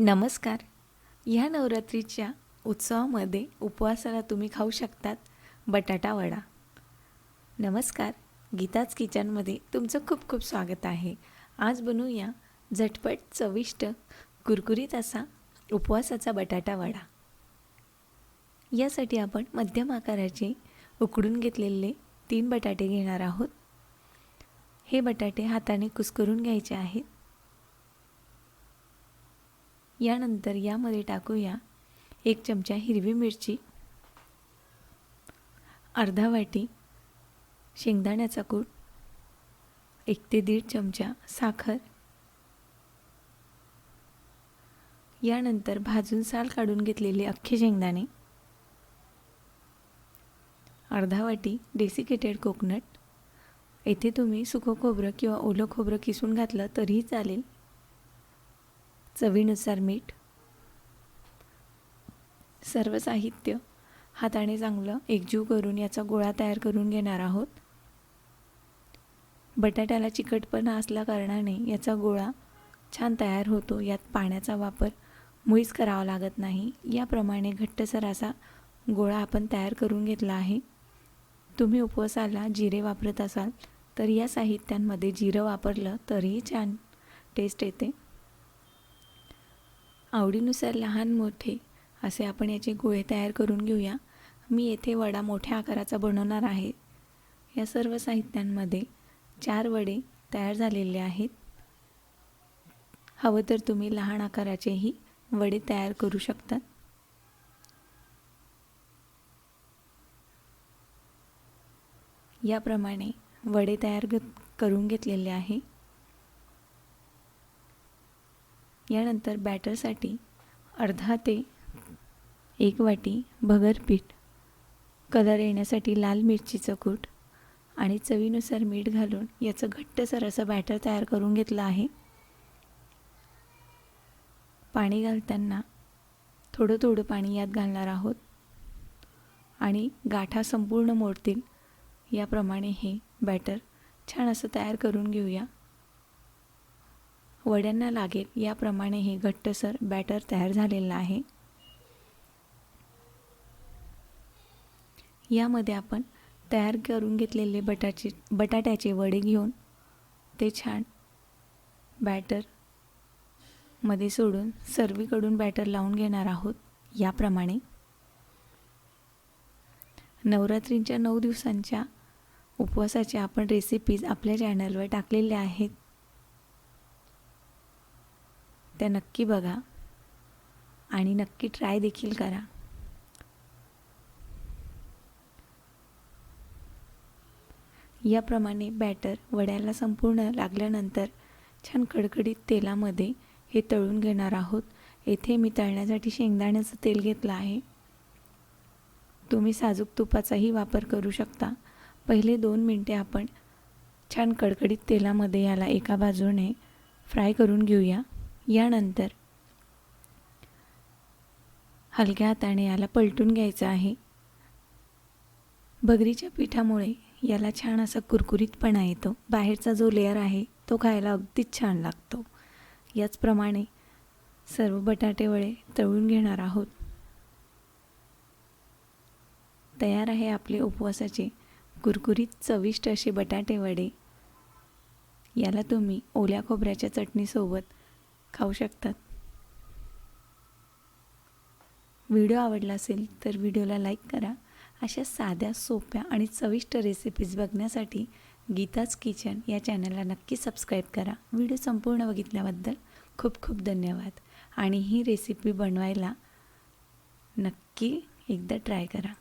नमस्कार. ह्या नवरात्रीच्या उत्सवामध्ये उपवासाला तुम्ही खाऊ शकतात बटाटा वडा. नमस्कार. गीताच किचनमध्ये तुमचं खूप खूप स्वागत आहे. आज बनवूया झटपट चविष्ट कुरकुरीत असा उपवासाचा बटाटा वडा. यासाठी आपण मध्यम आकाराचे उकडून घेतलेले तीन बटाटे घेणार आहोत. हे बटाटे हाताने कुस्करून घ्यायचे आहेत. यानंतर यामध्ये टाकूया एक चमचा हिरवी मिरची अर्धा वाटी शेंगदाण्याचा कूट एक ते दीड चमचा साखर. यानंतर भाजून साल काढून घेतलेले अख्खे शेंगदाणे अर्धा वाटी डेसिकेटेड कोकोनट येथे तुम्ही सुकं खोबरं किंवा ओलं खोबरं किसून घातलं तरीही चालेल. चवीनुसार मीठ. सर्व साहित्य हाताने चांगलं एकजीव करून याचा गोळा तयार करून घेणार आहोत. बटाट्याला चिकटपणा असल्या कारणाने याचा गोळा छान तयार होतो. यात पाण्याचा वापर मुळीच करावा लागत नाही. याप्रमाणे घट्टसर असा गोळा आपण तयार करून घेतला आहे. तुम्ही उपवासाला जिरे वापरत असाल तर या साहित्यांमध्ये जिरं वापरलं तरीही छान टेस्ट येते. आवडीनुसार लहान मोठे असे आपण याचे गोळे तयार करून घेऊया. मी येथे वडा मोठ्या आकाराचा बनवणार आहे. या सर्व साहित्यांमध्ये चार वडे तयार झालेले आहेत. हवं तर तुम्ही लहान आकाराचेही वडे तयार करू शकतात याप्रमाणे वडे तयार करून घेतलेले आहे. यानंतर बॅटरसाठी अर्धा ते एक वाटी भगर पीठ कलर येण्यासाठी लाल मिरचीचं कूट आणि चवीनुसार मीठ घालून याचं घट्टसर असं बॅटर तयार करून घेतलं आहे. पाणी घालताना थोडं थोडं पाणी यात घालणार आहोत आणि गाठा संपूर्ण मोडतील. याप्रमाणे हे बॅटर छान असं तयार करून घेऊया. वड्यांना लागेल. याप्रमाणे हे घट्टसर बॅटर तयार झालेलं आहे. यामध्ये आपण तयार करून घेतलेले बटाचे बटाट्याचे वडे घेऊन ते छान बॅटरमध्ये सोडून सर्वीकडून बॅटर लावून घेणार आहोत. याप्रमाणे नवरात्रींच्या नऊ दिवसांच्या उपवासाच्या आपण रेसिपीज आपल्या चॅनलवर टाकलेल्या आहेत. त्या नक्की बघा आणि नक्की ट्राय देखील करा. याप्रमाणे बॅटर वड्याला संपूर्ण लागल्यानंतर छान कडकडीत तेलामध्ये हे तळून घेणार आहोत. येथे मी तळण्यासाठी शेंगदाण्याचं तेल घेतलं आहे. तुम्ही साजूक तुपाचाही वापर करू शकता. पहिले दोन मिनटे आपण छान कडकडीत तेलामध्ये याला एका बाजूने फ्राय करून घेऊया. यानंतर. हलक्या हाताने याला पलटून घ्यायचं आहे. भगरीच्या पिठामुळे याला छान असा कुरकुरीतपणा येतो. बाहेरचा जो लेअर आहे तो खायला अगदीच छान लागतो. याचप्रमाणे सर्व बटाटे वडे तळून घेणार आहोत. तयार आहे आपले उपवासाचे कुरकुरीत चविष्ट असे बटाटे वडे. याला तुम्ही ओल्या खोबऱ्याच्या चटणीसोबत खाऊ शकतात. व्हिडिओ आवडला असेल तर व्हिडिओला लाईक करा. अशा साध्या सोप्या आणि चविष्ट रेसिपीज बघण्यासाठी गीताज किचन या चॅनलला नक्की सबस्क्राईब करा. व्हिडिओ संपूर्ण बघितल्याबद्दल खूप खूप धन्यवाद. आणि ही रेसिपी बनवायला नक्की एकदा ट्राय करा.